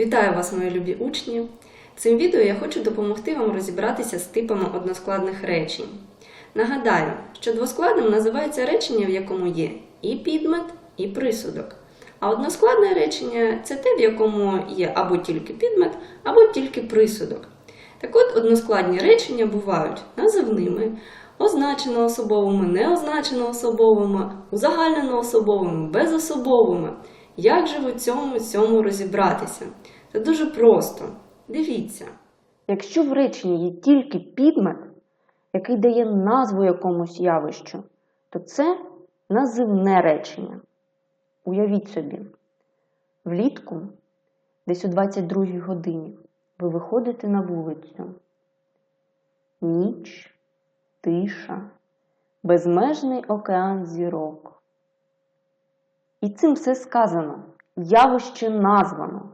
Вітаю вас, мої любі учні! Цим відео я хочу допомогти вам розібратися з типами односкладних речень. Нагадаю, що двоскладним називається речення, в якому є і підмет, і присудок. А односкладне речення це те, в якому є або тільки підмет, або тільки присудок. Так от, односкладні речення бувають називними, означено особовими, неозначено особовими, узагальнено особовими, безособовими. Як же в цьому цьому розібратися? Це дуже просто. Дивіться. Якщо в реченні є тільки підмет, який дає назву якомусь явищу, то це називне речення. Уявіть собі, влітку, десь о 22 годині, ви виходите на вулицю. Ніч, тиша, безмежний океан зірок. І цим все сказано, явище названо.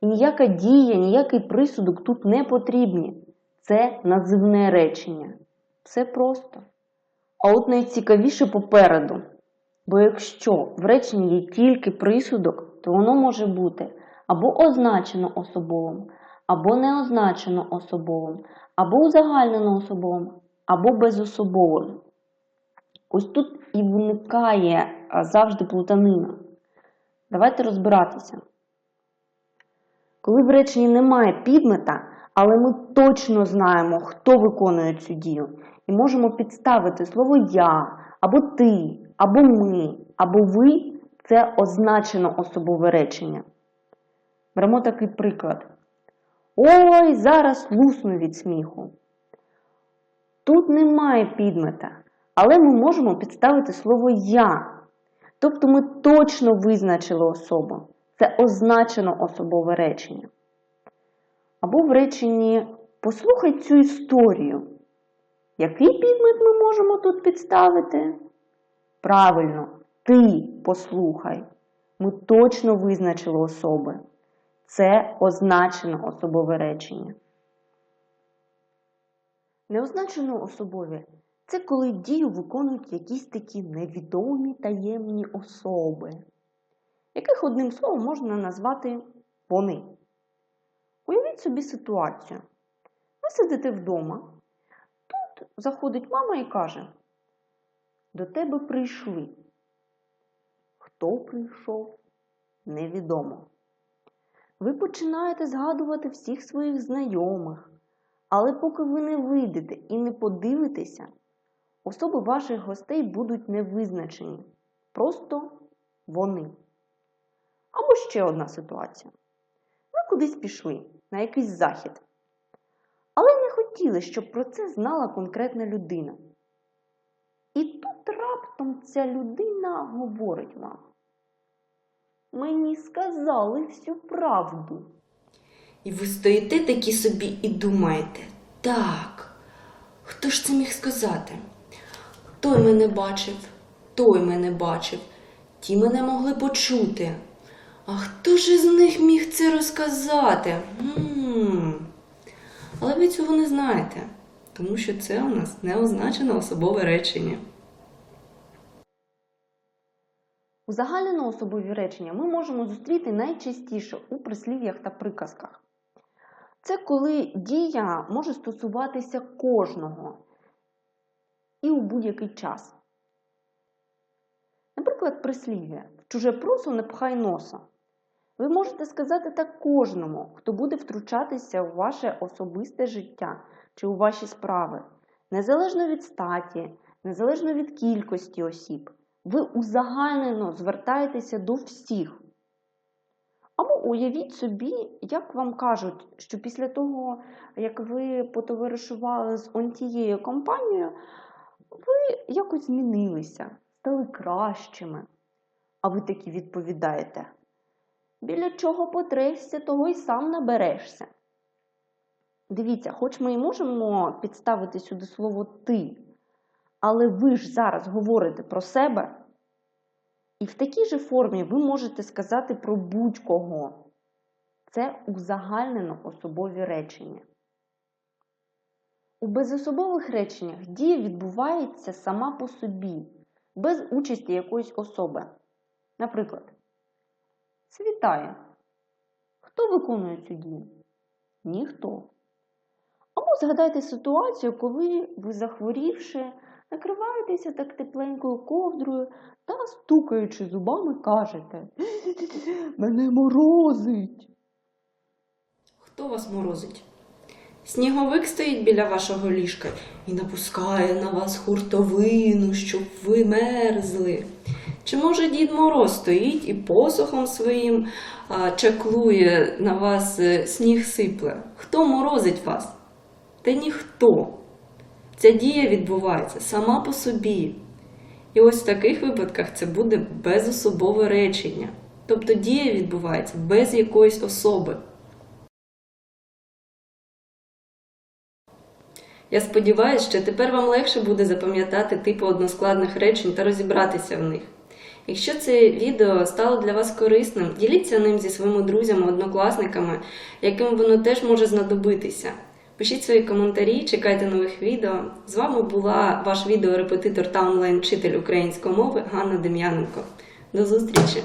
І ніяка дія, ніякий присудок тут не потрібні. Це називне речення. Все просто. А от найцікавіше попереду. Бо якщо в реченні є тільки присудок, то воно може бути або означено особовим, або не означено особовим, або узагальнено особовим, або безособовим. Ось тут і виникає завжди плутанина. Давайте розбиратися. Коли в реченні немає підмета, але ми точно знаємо, хто виконує цю дію, і можемо підставити слово я, або ти, або ми, або ви це означено особове речення. Беремо такий приклад. Ой, зараз лусну від сміху. Тут немає підмета, але ми можемо підставити слово я. Тобто ми точно визначили особу. Це означено особове речення. Або в реченні послухай цю історію. Який підмет ми можемо тут підставити? Правильно, ти послухай. Ми точно визначили особи. Це означено особове речення. Неозначено особові це коли дію виконують якісь такі невідомі таємні особи яких одним словом можна назвати вони. Уявіть собі ситуацію. Ви сидите вдома, тут заходить мама і каже: До тебе прийшли. Хто прийшов? Невідомо. Ви починаєте згадувати всіх своїх знайомих, але поки ви не вийдете і не подивитеся, особи ваших гостей будуть не визначені. Просто вони. Або ще одна ситуація. Ви кудись пішли на якийсь захід, але не хотіли, щоб про це знала конкретна людина. І тут раптом ця людина говорить вам. Мені сказали всю правду. І ви стоїте такі собі і думаєте, так, хто ж це міг сказати? Той мене бачив, той мене бачив, ті мене могли почути. А хто ж із них міг це розказати? м Але ви цього не знаєте, тому що це у нас не означено особове речення. Узагальнено особові речення ми можемо зустріти найчастіше у прислів'ях та приказках. Це коли дія може стосуватися кожного і у будь-який час. Наприклад, прислів'я в чуже просо не пхай носа. Ви можете сказати так кожному, хто буде втручатися у ваше особисте життя чи у ваші справи, незалежно від статі, незалежно від кількості осіб. Ви узагальнено звертаєтеся до всіх. Або уявіть собі, як вам кажуть, що після того, як ви потоваришували з он тією компанією, ви якось змінилися, стали кращими. А ви таки відповідаєте. Біля чого потресся, того й сам наберешся. Дивіться, хоч ми і можемо підставити сюди слово ти, але ви ж зараз говорите про себе. І в такій же формі ви можете сказати про будь-кого. Це узагальнено особові речення. У безособових реченнях дія відбувається сама по собі, без участі якоїсь особи. Наприклад, світає. Хто виконує цю дію? Ніхто. Або згадайте ситуацію, коли ви, захворівши, накриваєтеся так тепленькою ковдрою та, стукаючи зубами, кажете Мене морозить. Хто вас морозить? Сніговик стоїть біля вашого ліжка і напускає на вас хуртовину, щоб ви мерзли. Чи може Дід Мороз стоїть і посохом своїм а, чаклує на вас е, сніг сипле? Хто морозить вас? Та ніхто. Ця дія відбувається сама по собі. І ось в таких випадках це буде безособове речення. Тобто дія відбувається без якоїсь особи. Я сподіваюся, що тепер вам легше буде запам'ятати типи односкладних речень та розібратися в них. Якщо це відео стало для вас корисним, діліться ним зі своїми друзями, однокласниками, яким воно теж може знадобитися. Пишіть свої коментарі, чекайте нових відео. З вами була ваш відеорепетитор та онлайн-вчитель української мови Ганна Дем'яненко. До зустрічі!